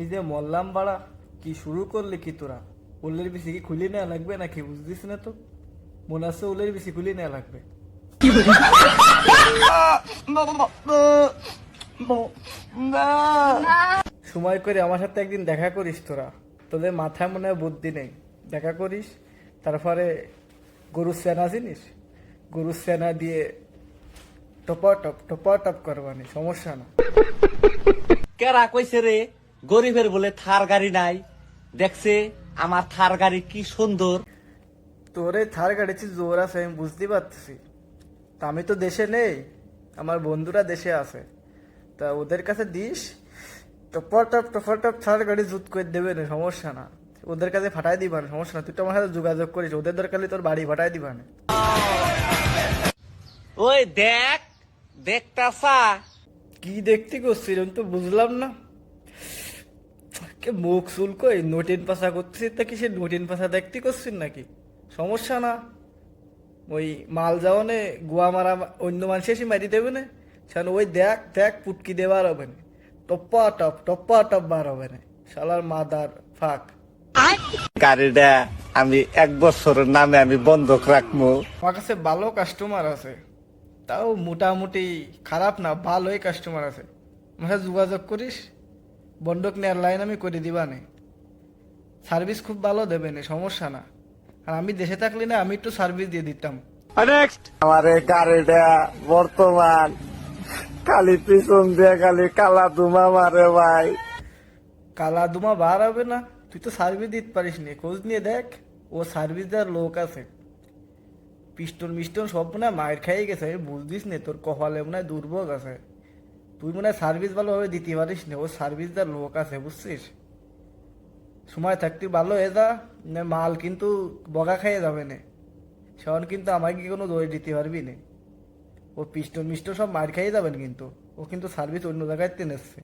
এই যে মল্লাম বাড়া কি শুরু করলি কি তোরা? উলের বেশি কি খুলি নেওয়া লাগবে নাকি বুঝদিস না তো? মনে আছে উলের বেশি খুলি নেওয়া লাগবে। সময় করে আমার সাথে একদিন দেখা করিস তোরা। তোদের মাথায় মনে হয় বুদ্ধি নেই। দেখা করিস তারপরে গরুর সেনা চিনিস? গরুর সেনা দিয়ে টপা টপ টপা টপ করবানি সমস্যা না। কেরা কইছে রে গরিবের বলে থার গাড়ি নাই দেখছে আমার থার গাড়ি কি সুন্দর। তোরে থার গাড়িতে জোর আছে আমি বুঝতে পারতেছি। তা আমি তো দেশে নেই আমার বন্ধুরা দেশে আছে। তা ওদের কাছে দিস টপর টপ টপর টপ থার গাড়ি জুত করে দেবে না সমস্যা না। ওদের কাছে ফাটাই দিবা না সমস্যা না। তুই তো আমার সাথে যোগাযোগ করিস ওদের দরকার তোর বাড়ি ফাটাই দিবা না ওই দেখ দেখতাসা কি দেখতে করছিস তো বুঝলাম না। কে মুখ শুল্ক এই নোটিন পাশা করছিস তা কি সে নোটিন পাশা দেখতে করছিস নাকি? সমস্যা না। ওই মাল যাওয়ানে গোয়া মারা অন্য মানুষ এসে মারি দেবে না। শান ওই দেখ দেখ পুটকি দেবার হবে না। টপ্পা টপ টপ্পা টপ বার হবে না। শালার মাদার ফাক। গাড়িটা আমি এক বছরের নামে আমি বন্ধক রাখব। আমার কাছে ভালো কাস্টমার আছে। তাও মোটামুটি খারাপ না ভালোই কাস্টমার আছে। আমার যোগাযোগ করিস বন্ধক নেয়ার লাইন আমি করে দিবা নে সার্ভিস খুব ভালো দেবে না সমস্যা না। আর আমি দেশে থাকলে না আমি একটু সার্ভিস দিয়ে দিতাম। আমার এই গাড়িটা বর্তমান খালি পিছন দিয়ে খালি কালা ধুমা মারে ভাই। কালা দুমা বার হবে না তুই তো সার্ভিস দিতে পারিস নি খোঁজ নিয়ে দেখ ও সার্ভিস দেওয়ার লোক আছে। পিস্টন মিস্টন সব মনে হয় মায়ের খাইয়ে গেছে। আমি বুঝদিস নে, তোর কপালে মনে হয় দুর্ভোগ আছে। তুই মনে হয় সার্ভিস ভালোভাবে দিতে পারিস না, ও সার্ভিস দেওয়ার লোক আছে, বুঝছিস? সময় থাকতে ভালো হয়ে যা মাল কিন্তু বগা খাইয়ে যাবে না। সেমন কিন্তু আমাকে কোনো দই দিতে পারবি না। ও পিস্টন মিস্টন সব মার খাইয়ে যাবেন কিন্তু, ও কিন্তু সার্ভিস অন্য জায়গায় টেনেছে